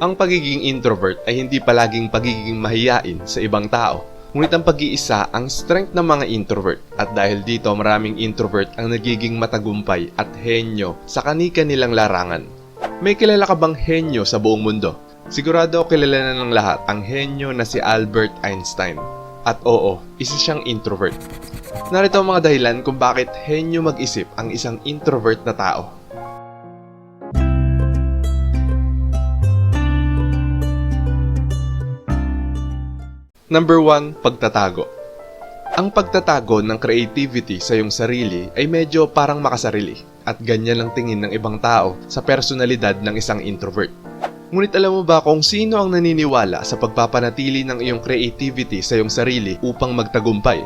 Ang pagiging introvert ay hindi palaging pagiging mahiyain sa ibang tao. Ngunit ang pag-iisa ang strength ng mga introvert at dahil dito maraming introvert ang nagiging matagumpay at henyo sa kanika nilang larangan. May kilala ka bang henyo sa buong mundo? Sigurado kilala na ng lahat ang henyo na si Albert Einstein. At oo, isa siyang introvert. Narito ang mga dahilan kung bakit henyo mag-isip ang isang introvert na tao. Number 1, pagtatago. Ang pagtatago ng creativity sa iyong sarili ay medyo parang makasarili at ganyan ang tingin ng ibang tao sa personalidad ng isang introvert. Ngunit alam mo ba kung sino ang naniniwala sa pagpapanatili ng iyong creativity sa iyong sarili upang magtagumpay?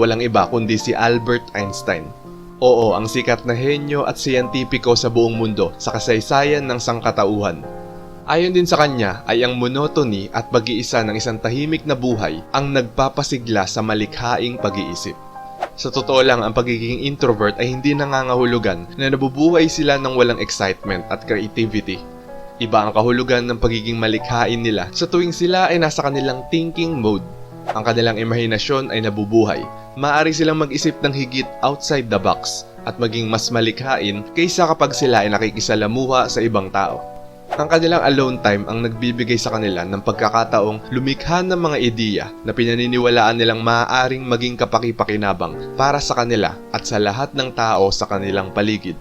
Walang iba kundi si Albert Einstein. Oo, ang sikat na henyo at siyentipiko sa buong mundo sa kasaysayan ng sangkatauhan. Ayon din sa kanya ay ang monotony at pag-iisa ng isang tahimik na buhay ang nagpapasigla sa malikhaing pag-iisip. Sa totoo lang, ang pagiging introvert ay hindi nangangahulugan na nabubuhay sila ng walang excitement at creativity. Iba ang kahulugan ng pagiging malikhain nila sa tuwing sila ay nasa kanilang thinking mode. Ang kanilang imahinasyon ay nabubuhay. Maaari silang mag-isip ng higit outside the box at maging mas malikhain kaysa kapag sila ay nakikisalamuha sa ibang tao. Ang kanilang alone time ang nagbibigay sa kanila ng pagkakataong lumikha ng mga ideya na pinaniniwalaan nilang maaaring maging kapaki-pakinabang para sa kanila at sa lahat ng tao sa kanilang paligid.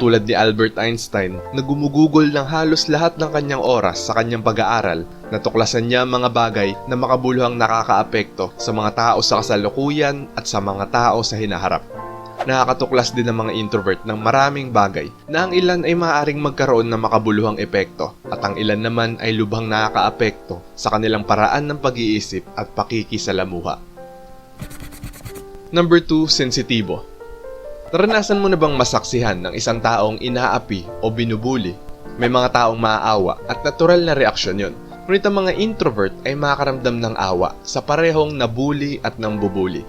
Tulad ni Albert Einstein na gumugugol ng halos lahat ng kanyang oras sa kanyang pag-aaral, natuklasan niya mga bagay na makabuluhang nakakaapekto sa mga tao sa kasalukuyan at sa mga tao sa hinaharap nakakatuklas din ng mga introvert ng maraming bagay na ang ilan ay maaaring magkaroon ng makabuluhang epekto at ang ilan naman ay lubhang nakakaapekto sa kanilang paraan ng pag-iisip at pakikisalamuha. Number 2, sensitibo. Naranasan mo na bang masaksihan ng isang taong inaapi o binubuli? May mga taong maaawa at natural na reaksyon yon. Ngunit ang mga introvert ay makakaramdam ng awa sa parehong nabuli at nambubuli.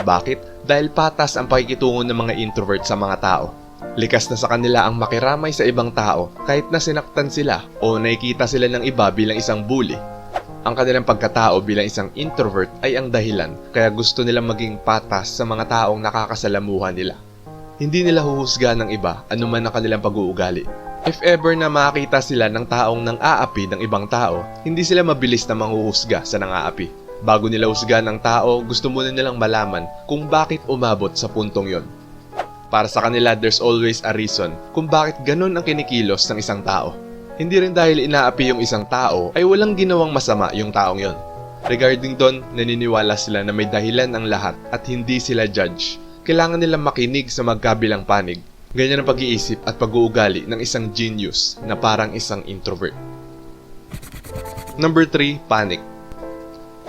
Bakit? Dahil patas ang pakikitungo ng mga introvert sa mga tao. Likas na sa kanila ang makiramay sa ibang tao kahit na sinaktan sila o nakikita sila ng iba bilang isang bully. Ang kanilang pagkatao bilang isang introvert ay ang dahilan kaya gusto nilang maging patas sa mga taong nakakasalamuhan nila. Hindi nila huhusga ng iba anuman ang kanilang pag-uugali. If ever na makakita sila ng taong nang aapi ng ibang tao, hindi sila mabilis na manghuhusga sa nang-aapi. Bago nila husgahan ng tao, gusto muna nilang malaman kung bakit umabot sa puntong yon. Para sa kanila, there's always a reason kung bakit ganun ang kinikilos ng isang tao. Hindi rin dahil inaapi yung isang tao ay walang ginawang masama yung taong yon. Regarding doon, naniniwala sila na may dahilan ang lahat at hindi sila judge. Kailangan nilang makinig sa magkabilang panig. Ganyan ang pag-iisip at pag-uugali ng isang genius na parang isang introvert. Number 3, panic.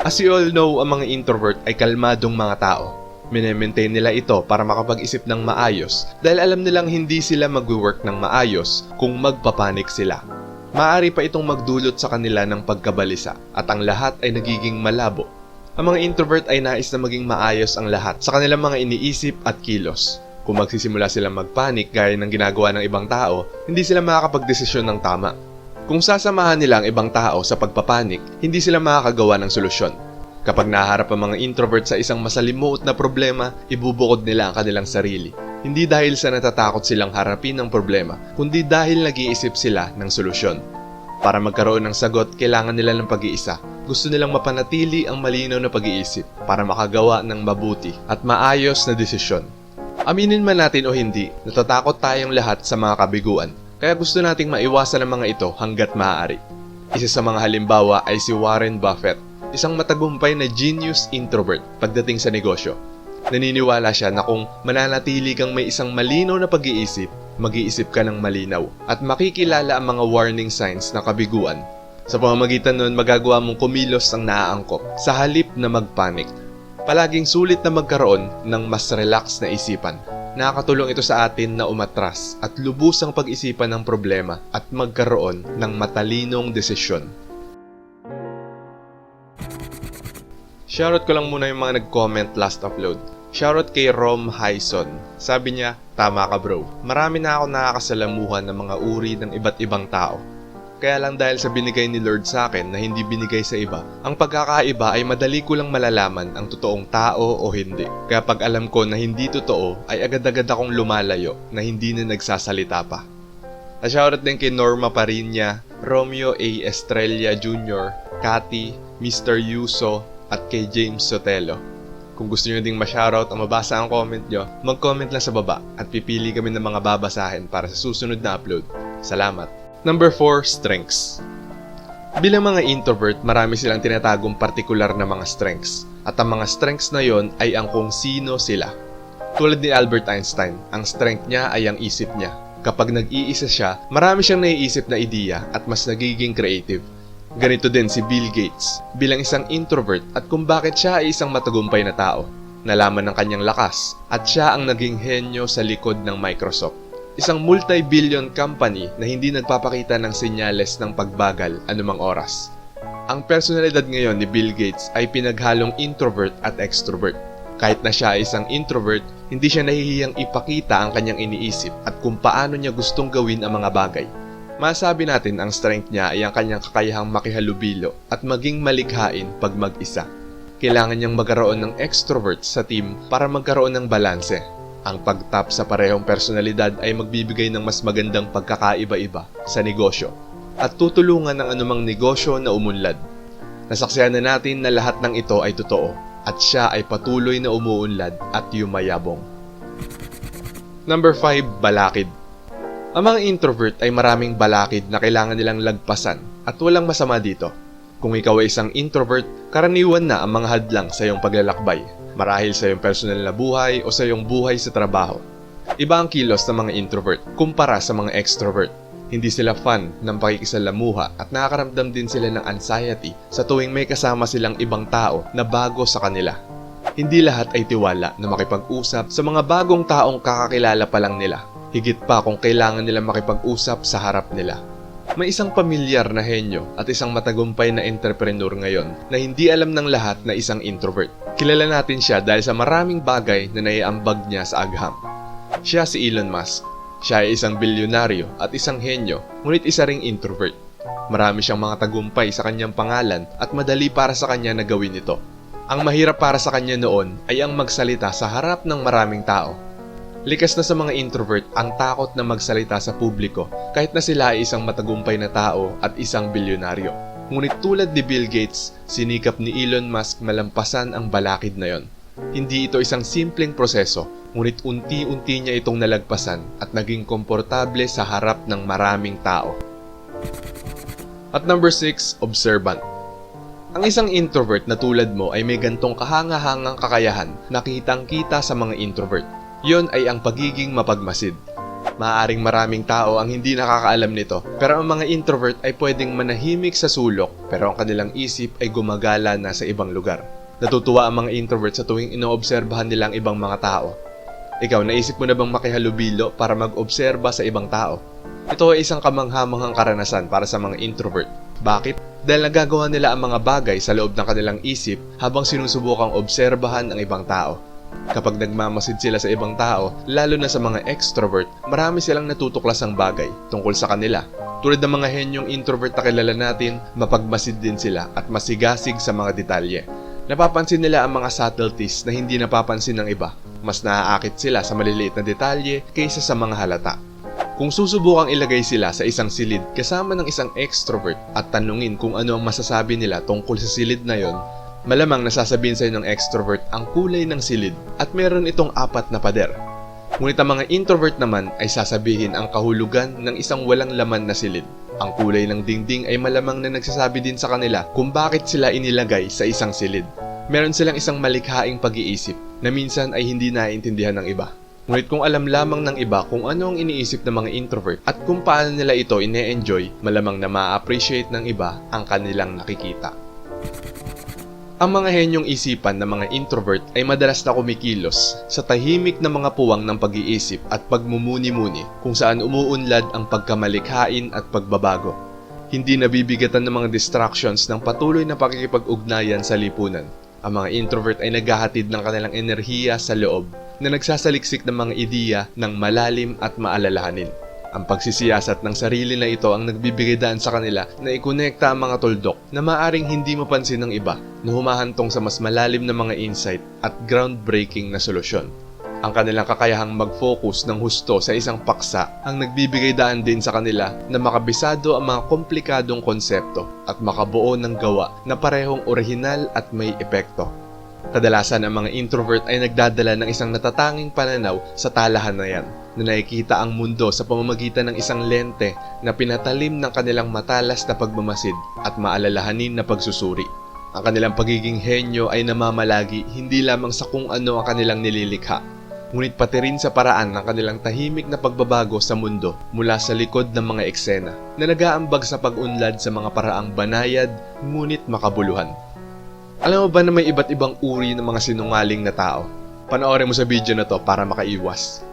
As you all know, ang mga introvert ay kalmadong mga tao. Minemaintain nila ito para makapag-isip ng maayos dahil alam nilang hindi sila mag-work ng maayos kung magpapanik sila. Maaari pa itong magdulot sa kanila ng pagkabalisa at ang lahat ay nagiging malabo. Ang mga introvert ay nais na maging maayos ang lahat sa kanilang mga iniisip at kilos. Kung magsisimula silang magpanik gaya ng ginagawa ng ibang tao, hindi sila makakapagdesisyon ng tama. Kung sasamahan nila ang ibang tao sa pagpapanik, hindi sila makakagawa ng solusyon. Kapag naharap ang mga introvert sa isang masalimuot na problema, ibubukod nila ang kanilang sarili. Hindi dahil sa natatakot silang harapin ang problema, kundi dahil nag-iisip sila ng solusyon. Para magkaroon ng sagot, kailangan nila ng pag-iisa. Gusto nilang mapanatili ang malinaw na pag-iisip para makagawa ng mabuti at maayos na desisyon. Aminin man natin o hindi, natatakot tayong lahat sa mga kabiguan. Kaya gusto nating maiwasan ang mga ito hanggat maaari. Isa sa mga halimbawa ay si Warren Buffett, isang matagumpay na genius introvert pagdating sa negosyo. Naniniwala siya na kung mananatili kang may isang malinaw na pag-iisip, mag-iisip ka ng malinaw at makikilala ang mga warning signs na kabiguan. Sa pamamagitan nun, magagawa mong kumilos ang naaangkop sa halip na magpanik. Palaging sulit na magkaroon ng mas relax na isipan. Nakakatulong ito sa atin na umatras at lubusang pag-isipan ng problema at magkaroon ng matalinong desisyon. Shoutout ko lang muna yung mga nag-comment last upload. Shoutout kay Rom Hyson. Sabi niya, tama ka bro. Marami na ako nakakasalamuhan ng mga uri ng iba't ibang tao. Kaya lang dahil sa binigay ni Lord sa akin na hindi binigay sa iba, ang pagkakaiba ay madali ko lang malalaman ang totoong tao o hindi. Kaya pag alam ko na hindi totoo, ay agad-agad akong lumalayo na hindi na nagsasalita pa. A-shoutout din kay Norma Parinya, Romeo A. Estrella Jr., Cathy, Mr. Yuso, at kay James Sotelo. Kung gusto nyo ding ma-shoutout o mabasa ang comment nyo, mag-comment lang sa baba at pipili kami ng mga babasahin para sa susunod na upload. Salamat! Number 4, strengths. Bilang mga introvert, marami silang tinatagong partikular na mga strengths. At ang mga strengths na yon ay ang kung sino sila. Tulad ni Albert Einstein, ang strength niya ay ang isip niya. Kapag nag-iisa siya, marami siyang naiisip na ideya at mas nagiging creative. Ganito din si Bill Gates, bilang isang introvert at kung bakit siya ay isang matagumpay na tao. Nalaman ng kanyang lakas at siya ang naging henyo sa likod ng Microsoft. Isang multi-billion company na hindi nagpapakita ng senyales ng pagbagal anumang oras. Ang personalidad ngayon ni Bill Gates ay pinaghalong introvert at extrovert. Kahit na siya ay isang introvert, hindi siya nahihiyang ipakita ang kanyang iniisip at kung paano niya gustong gawin ang mga bagay. Masabi natin ang strength niya ay ang kanyang kakayahang makihalubilo at maging malikhain pag mag-isa. Kailangan niyang magkaroon ng extrovert sa team para magkaroon ng balanse ang pagtap sa parehong personalidad ay magbibigay ng mas magandang pagkakaiba-iba sa negosyo at tutulungan ng anumang negosyo na umunlad. Nasaksihan na natin na lahat ng ito ay totoo at siya ay patuloy na umuunlad at yumayabong. Number 5, balakid. Ang mga introvert ay maraming balakid na kailangan nilang lagpasan at walang masama dito. Kung ikaw ay isang introvert, karaniwan na ang mga hadlang sa iyong paglalakbay marahil sa iyong personal na buhay o sa iyong buhay sa trabaho. Iba ang kilos ng mga introvert kumpara sa mga extrovert. Hindi sila fan ng pakikisalamuha at nakakaramdam din sila ng anxiety sa tuwing may kasama silang ibang tao na bago sa kanila. Hindi lahat ay tiwala na makipag-usap sa mga bagong taong kakakilala pa lang nila. Higit pa kung kailangan nila makipag-usap sa harap nila. May isang pamilyar na henyo at isang matagumpay na entrepreneur ngayon na hindi alam ng lahat na isang introvert. Kilala natin siya dahil sa maraming bagay na naiambag niya sa agham. Siya si Elon Musk. Siya ay isang bilyonaryo at isang henyo, ngunit isa ring introvert. Marami siyang mga tagumpay sa kanyang pangalan at madali para sa kanya na gawin ito. Ang mahirap para sa kanya noon ay ang magsalita sa harap ng maraming tao Likas na sa mga introvert ang takot na magsalita sa publiko kahit na sila ay isang matagumpay na tao at isang bilyonaryo. Ngunit tulad ni Bill Gates, sinikap ni Elon Musk malampasan ang balakid na yon. Hindi ito isang simpleng proseso, ngunit unti-unti niya itong nalagpasan at naging komportable sa harap ng maraming tao. At number 6, observant. Ang isang introvert na tulad mo ay may gantong kahanga-hangang kakayahan na kitang-kita sa mga introvert Yon ay ang pagiging mapagmasid. Maaring maraming tao ang hindi nakakaalam nito, pero ang mga introvert ay pwedeng manahimik sa sulok pero ang kanilang isip ay gumagala na sa ibang lugar. Natutuwa ang mga introvert sa tuwing inoobserbahan nila ang ibang mga tao. Ikaw, naisip mo na bang makihalubilo para mag-obserba sa ibang tao? Ito ay isang kamanghamanghang karanasan para sa mga introvert. Bakit? Dahil nagagawa nila ang mga bagay sa loob ng kanilang isip habang sinusubukang obserbahan ang ibang tao. Kapag nagmamasid sila sa ibang tao, lalo na sa mga extrovert, marami silang natutuklasang bagay tungkol sa kanila. Tulad ng mga henyong introvert na kilala natin, mapagmasid din sila at masigasig sa mga detalye. Napapansin nila ang mga subtleties na hindi napapansin ng iba. Mas naaakit sila sa maliliit na detalye kaysa sa mga halata. Kung susubukang ilagay sila sa isang silid kasama ng isang extrovert at tanungin kung ano ang masasabi nila tungkol sa silid na yon, Malamang nasasabihin sa'yo ng extrovert ang kulay ng silid at meron itong apat na pader. Ngunit ang mga introvert naman ay sasabihin ang kahulugan ng isang walang laman na silid. Ang kulay ng dingding ay malamang na nagsasabi din sa kanila kung bakit sila inilagay sa isang silid. Meron silang isang malikhaing pag-iisip na minsan ay hindi naiintindihan ng iba. Ngunit kung alam lamang ng iba kung ano ang iniisip ng mga introvert at kung paano nila ito ine-enjoy, malamang na ma-appreciate ng iba ang kanilang nakikita. Ang mga henyong isipan ng mga introvert ay madalas na kumikilos sa tahimik na mga puwang ng pag-iisip at pagmumuni-muni kung saan umuunlad ang pagkamalikhain at pagbabago. Hindi nabibigatan ng mga distractions ng patuloy na pakikipag-ugnayan sa lipunan. Ang mga introvert ay naghahatid ng kanilang enerhiya sa loob na nagsasaliksik ng mga ideya ng malalim at maalalahanin. Ang pagsisiyasat ng sarili na ito ang nagbibigay daan sa kanila na ikonekta ang mga tuldok na maaring hindi mapansin ng iba na humahantong sa mas malalim na mga insight at groundbreaking na solusyon. Ang kanilang kakayahang mag-focus ng husto sa isang paksa ang nagbibigay daan din sa kanila na makabisado ang mga komplikadong konsepto at makabuo ng gawa na parehong orihinal at may epekto. Kadalasan ang mga introvert ay nagdadala ng isang natatanging pananaw sa talahan na yan, na nakikita ang mundo sa pamamagitan ng isang lente na pinatalim ng kanilang matalas na pagmamasid at maalalahanin na pagsusuri. Ang kanilang pagiging henyo ay namamalagi hindi lamang sa kung ano ang kanilang nililikha, ngunit pati rin sa paraan ng kanilang tahimik na pagbabago sa mundo mula sa likod ng mga eksena na nagaambag sa pag-unlad sa mga paraang banayad ngunit makabuluhan. Alam mo ba na may iba't ibang uri ng mga sinungaling na tao? Panoorin mo sa video na to para makaiwas.